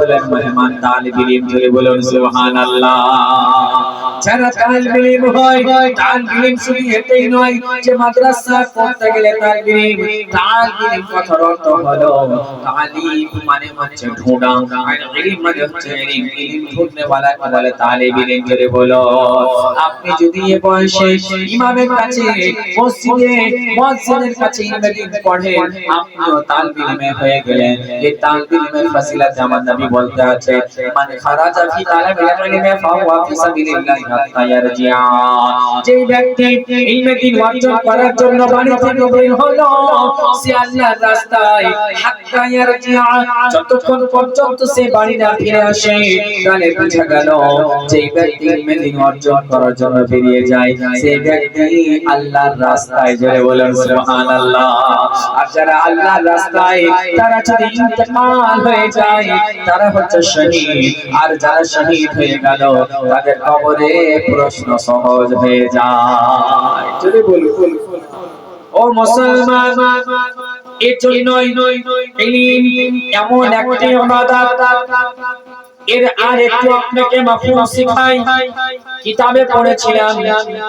রাসূলের মেহমান ইলম জোরে বলুন সুবহানাল্লাহ। যারা তালিবিল ইলম হয় তালিবিল ইলম শুধু এটাই নয় যে মাদ্রাসা পড়তে গেলে তালিবিল ইলম তালিবিল ইলম কথার অর্থ হলো তালিব মানে হচ্ছে ঢোঁড়া, আর ইলম মানে হচ্ছে ইলম ইলম ঢুকনে वाला কে বলে তালিবিল ইলম জোরে বলো আপনি যদি এ বয়সে ইমামের কাছে, মসজিদে মুয়াজ্জিনের কাছে ইলমের দিন পড়েন আপনিও তালিবিল ইলমে হয়ে গেলেন। এই তালিবিল ইলমের ফজিলত আমার নবী বলতে আছে মানে খারাজা ফি তালিবিল ইলমে ফাহুয়া ফি সাবিলিল্লাহি। বেরিয়ে যায় ব্যক্তি আল্লাহর রাস্তায় বলেন আর যারা আল্লাহর রাস্তায়, তারা যদি হয়ে যায়, তারা হচ্ছে শহীদ। আর যারা শহীদ হয়ে গেল, তাদের কবরে প্রশ্ন সহজ হয়ে যায়। জোরে বলুন ও মুসলমান এর জন্যই ইলম এমন একটি ইবাদত এর আর একটু আপনাকে মাফহুম শিখাই। কিতাবে পড়েছিলাম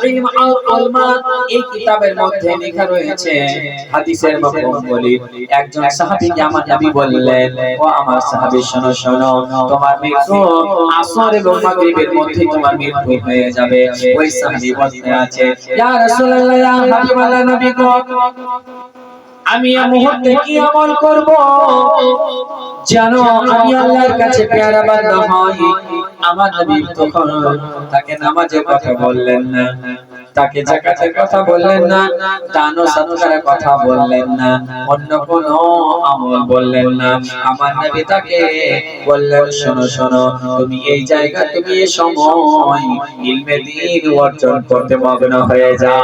ইলম আল আলমা এই কিতাবের মধ্যে লেখা রয়েছে, হাদিসের মাফহুম বলি একজন সাহাবীকে আমার নবী বললেন, ও আমার সাহাবী, শোনো শোনো, তোমার মৃত্যু আসর এবং মাগরিবের মধ্যে তোমার মৃত্যু হয়ে যাবে। ওই সাহাবী বলতে আছে, ইয়া রাসূলুল্লাহ হাবিবাল্লাহ নবী গো আমি এই মুহূর্তে কি আমল করব? জানো আমি আল্লাহর কাছে পেয়ারা বান্দা হই। আমার নবী তখন তাকে নামাজের কথা বললেন না। তাকে জাকাতের কথা বললেন না। দান ও সদকার কথা বললেন না। অন্য কোন আমল বললেন না। আমার নবী তাকে বললেন শোনো শোনো তুমি এই জায়গা তুমি এই সময় ইলমে দ্বীন অর্জন করতে মগ্ন হয়ে যাও।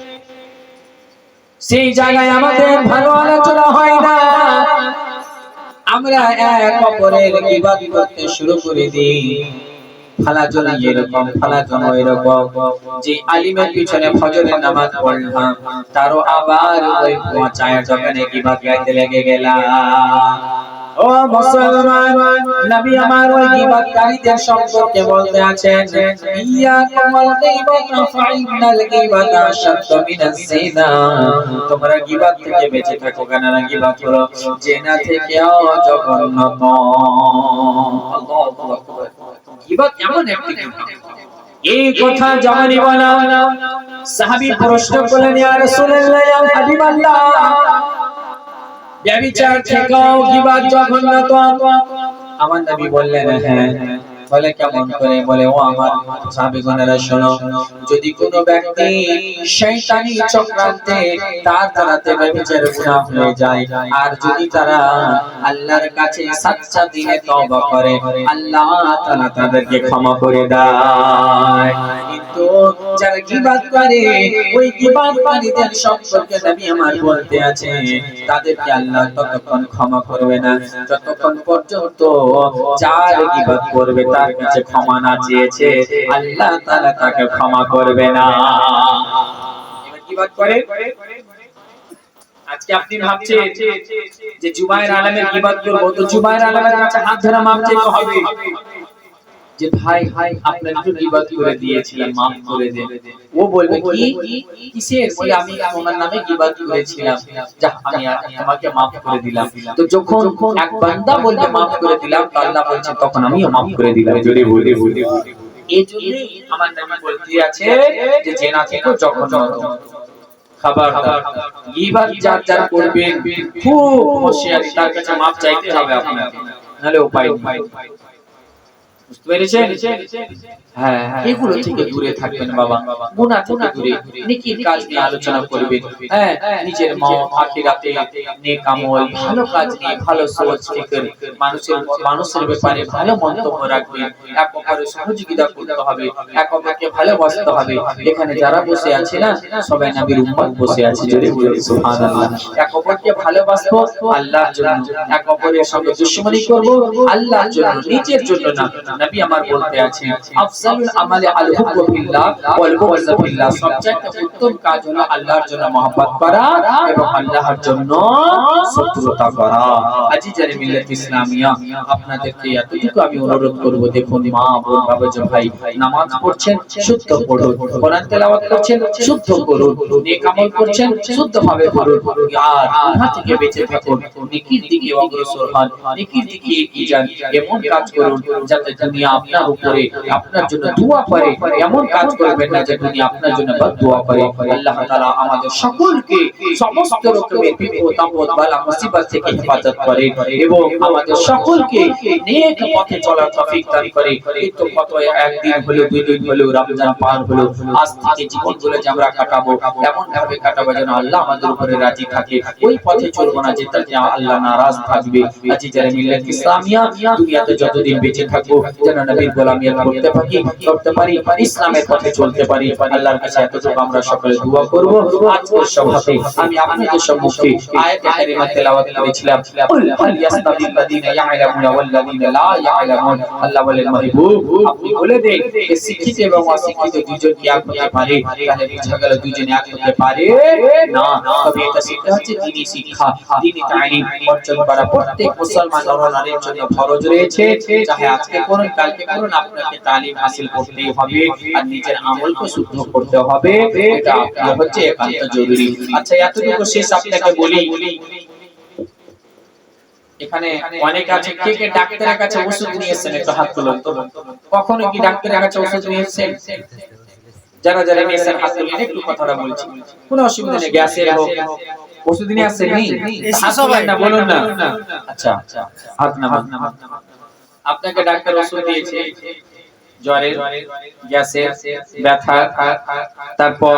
সেই জায়গায় আমাদের ভালো আলোচনা হয় না। আমরা এক অপরের বিবাদ করতে শুরু করে দিই। তারও আবার ওই চায়ের দোকানে কিবা গাইতে লেগে গেলাম। ও মুসলমান, নবী আমার ওই গীবতকারীদের সম্পর্কে বলতে আছেন ইয়াকুম আল গীবাত ফাইনাল গীবাত আশাদ্দু মিনাজ জিনা তোমরা গীবত থেকে বেঁচে থাকো কেননা গীবত হলো জেনা থেকেও জঘন্যতম আল্লাহু আকবার গীবত এমন একটি এই কথা জানি বলা সাহাবী প্রশ্ন করলেন, ইয়া রাসূলুল্লাহ হাবিবাল্লাহ ব্যভিচার থেকেও গিবাদ জঘন্যতম আমার নবী বললেন হ্যাঁ বলে কেমন করে বলে, ও আমার শোনো, যদি কোনো ব্যক্তি শয়তানি চক্রান্তে তার গুনাহ হয়ে যায়, আর যদি তারা আল্লাহর কাছে সাচ্চা দিনে তওবা করে, আল্লাহ তাআলা তাদেরকে ক্ষমা করে দেয়। কিন্তু যারা করে, ওই গীবাতকারীদের সম্পর্কে নবী আমার বলতে আছে, তাদেরকে আল্লাহ ততক্ষণ ক্ষমা করবে না। যতক্ষণ পর্যন্ত যার গীবাত করবে, তার কাছে ক্ষমা না চেয়েছে, আল্লাহ তারা তাকে ক্ষমা করবে না। কি বাদ করে আজকে আপনি ভাবছেন যে জুবায়ের আলমের গীবাত করব তো জুবায়ের আলমের কাছে হাত ধরে মাপ চাইতে হবে। যে ভাই ভাই আপনার একটু গীবত করে দিয়েছিলাম মাফ করে দেন। ও বলবে কি কিসের বলে আমি তোমার নামে গীবত করেছিলাম। যা আমি তোমাকে মাফ করে দিলাম। তো যখন এক বান্দা বলবে মাফ করে দিলাম তো আল্লাহ বলছে তখন আমিও মাফ করে দিলাম। জোরে বলে বলে এই জন্য আমার নবী বলতে আছে যে জেনা থেকে জঘন্য খাবারদার গীবাত যার যার করবেন খুব হুঁশিয়ারি তার কাছে মাপ চাইতে হবে আপনাকে। নাহলে উপায় নেই বুঝতে পেরেছেন হ্যাঁ এগুলো থেকে দূরে থাকবেন বাবা। গুনাহ থেকে দূরে নেকির কাজ নিয়ে আলোচনা করবেন। হ্যাঁ নিজের মা আখিরাতে নেক আমল ভালো কাজ নিয়ে ভালো সোচ ফিকর মানুষের মানুষের ব্যাপারে ভালো মন্তব্য রাখবেন। এক অপরের সহযোগিতা করতে হবে। এক অপরকে ভালোবাসতে হবে। এখানে যারা বসে আছে না সবাই নবীর উম্মত বসে আছে জোরে বলে সুবহানাল্লাহ। এক অপরকে ভালোবাসবো আল্লাহর জন্য। এক অপরের সঙ্গে দুশমনি করব আল্লাহর জন্য নিজের জন্য না। নবী আমার বলতে আছে আফজালুল আমালি আল হুব্বু ফিল্লাহ ওয়াল বুগযু ফিল্লাহ। সবচেয়ে উত্তম কাজ হলো আল্লাহর জন্য মহব্বত করা এবং আল্লাহর জন্য শত্রুতা করা। আজিজারে মিল্লাত ইসলামিয়া, আপনাদেরকে এতটুকু আমি অনুরোধ করব, দেখুন মা বোন বাবা ভাই নামাজ পড়ছেন, শুদ্ধ পড়ুন, কোরআন তেলাওয়াত করছেন, শুদ্ধ করুন নেক আমল করছেন, শুদ্ধভাবে করুন আর গুনাহ থেকে বেঁচে থাকুন, নেকির দিকে অগ্রসর হন, নেকির দিকে এগিয়ে যান, এমন কাজ করুন যাতে দুনিয়া আপনার উপরে, আপনার জন্য দোয়া করে। এমন কাজ করবেন না যে দুনিয়া আপনার জন্য বদদোয়া করে। আল্লাহ তাআলা আমাদের সকলকে সমস্ত রকমের বিপদ, আপদ, বালা, মুসিবত থেকে হেফাজত করে এবং আমাদের সকলকে নেক পথে চলার তৌফিক দান করে। তো কত একদিন হলো, দুই দিন হলো, রমজান পার হলো, আজ থেকে জীবনগুলো যে আমরা কাটাবো এমন ভাবে কাটাবো যেন আল্লাহ আমাদের উপরে রাজি থাকে। ওই পথে চলবো না যেটাতে আল্লাহ নারাজ থাকবে। আজি যারা মিল্লাত ইসলামিয়া, দুনিয়াতে যতদিন বেঁচে থাকব, যেন নবীর গোলামিয়ত করতে পারি করতে পারি ইসলামের পথে চলতে পারি। আল্লাহর কাছে এতটুকু আমরা সকলে দোয়া করব। আজকের সভাতে আমি আপনাদের সম্মুখে আয়াত কারিমা তেলাওয়াত করেছিলাম। কুল হাল ইয়াস্তাবিল্লাযিনা ইয়ালামুনা ওয়াল্লাযিনা লা ইয়ালামুন। আল্লাহ বলেন, মাহবুব, আপনি বলে দেন যে শিক্ষিত এবং অশিক্ষিত দুজন কি এক হতে পারে, তাহলে বোঝা গেল দুজন এক হতে পারে না। তবে এটা শিখতে হচ্ছে দ্বীনি শিক্ষা। দ্বীনি তালিম অর্জন করা প্রত্যেক মুসলমান নরনারীর জন্য ফরজ রয়েছে। চাহে আজকে করুন, কালকে করুন, আপনাকে তালিম হাসিল করতেই হবে আর নিজের আমলকে শুদ্ধ করতে হবে। এটা আপনার হচ্ছে একান্ত জরুরি। আচ্ছা এতটুকু শেষ আপনাকে বলি। এখানে অনেক আছে কে কে ডাক্তারের কাছে ওষুধ নিয়েছেন? একটু হাত তুলুন তো। কখনো কি ডাক্তারের কাছে ওষুধ নিয়েছেন? যারা যারা নিয়েছেন হাত তুলুন একটু কথাটা বলছি। কোনো অসুবিধা নেই গ্যাসের হোক। ওষুধ নিয়ে আসছেন নি? হাত না বলুন না। আচ্ছা। হাত না হাত না আপনাকে ডাক্তার ওষুধ দিয়েছে। জ্বরের গ্যাসের ব্যথা, তারপর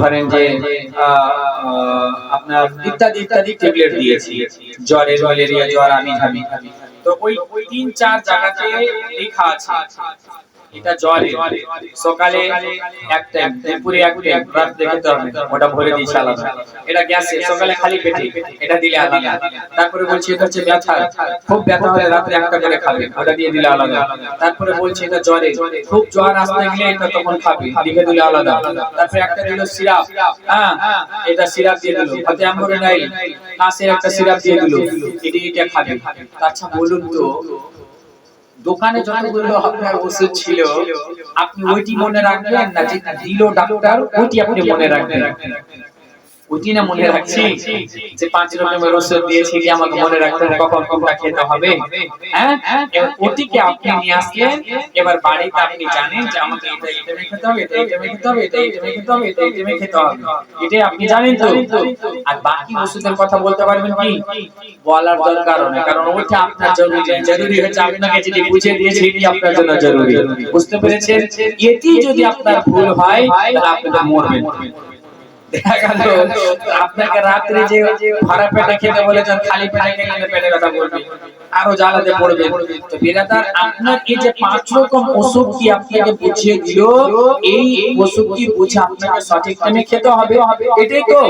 ধরেন যে আপনার ইত্যাদি ইত্যাদি ট্যাবলেট দিয়েছি জ্বরের ম্যালেরিয়া, জ্বর, আমি ঝামি তো ওই তিন, চার জায়গাতে লেখা আছে এটা সকালে দুপুরে রাত ওটা ভরে আলাদা। এটা গ্যাসে সকালে খালি পেটে। এটা দিলে আলাদা তারপরে বলছি, এটা হচ্ছে ব্যথা। খুব ব্যথা হলে একটা করে খাবে। ওটা দিয়ে দিলে আলাদা। তারপরে বলছি, এটা জ্বরে। খুব জ্বর আসতে গেলে এটা তখন খাবে। লিখে দিলে আলাদা। তারপরে একটা দিল সিরাপ। হ্যাঁ এটা সিরাপ দিয়ে দিল। হাতে আমরে নাই কাশে একটা সিরাপ দিয়ে দিল। এটা এটা খাবে। আচ্ছা বলুন তো দোকানে যতগুলো আপনার ওষুধ ছিল, আপনি ওইটি মনে রাখবেন না যে দিল ডাক্তার ওইটি আপনি মনে রাখবেন। ওইটি না মনে রাখছি যে পাঁচ রকমের ওষুধ দিয়েছি যে আমাকে মনে রাখতে হবে কখন কোনটা খেতে হবে। হ্যাঁ? ওটিকে আপনি নিয়ে আসলেন এবার বাড়িতে আপনি জানেন যে আমাকে এটা এটা খেতে হবে এটা এটা খেতে হবে এটা এটা খেতে হবে এটা এটা খেতে হবে। এটাই আপনি জানেন তো। আর বাকি ওষুধের কথা বলতে পারবেন কি? বলার দরকার নেই কারণ ওইটা আপনার জরুরি। জরুরি হচ্ছে আপনাকে যেটি বুঝিয়ে দিয়েছে এটি আপনার জন্য জরুরি। বুঝতে পেরেছেন? এটি যদি আপনার ভুল হয় তাহলে আপনি মরবেন। আপনাকে রাত্রে যে ভরা পেটে খেতে বলেছেন, খালি পেটে খেলে পেটে ব্যথা করবে আরও জ্বালাতে পড়বে। তো বিরাদার আপনার এই যে পাঁচ রকম ওষুধ কি আপনাকে বুঝিয়ে দিল, এই ওষুধ কি বুঝে আপনাকে সঠিক টাইমে খেতে হবে। এটাই তো,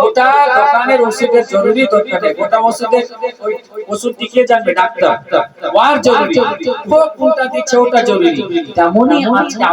গোটা দোকানের ওষুধের জরুরি দরকার। গোটা ওষুধের ওষুধ টিকে যাবে ডাক্তার। ওয়ার জরুরি। কোনটা দিচ্ছে, ওটা জরুরি। তেমনই আজকে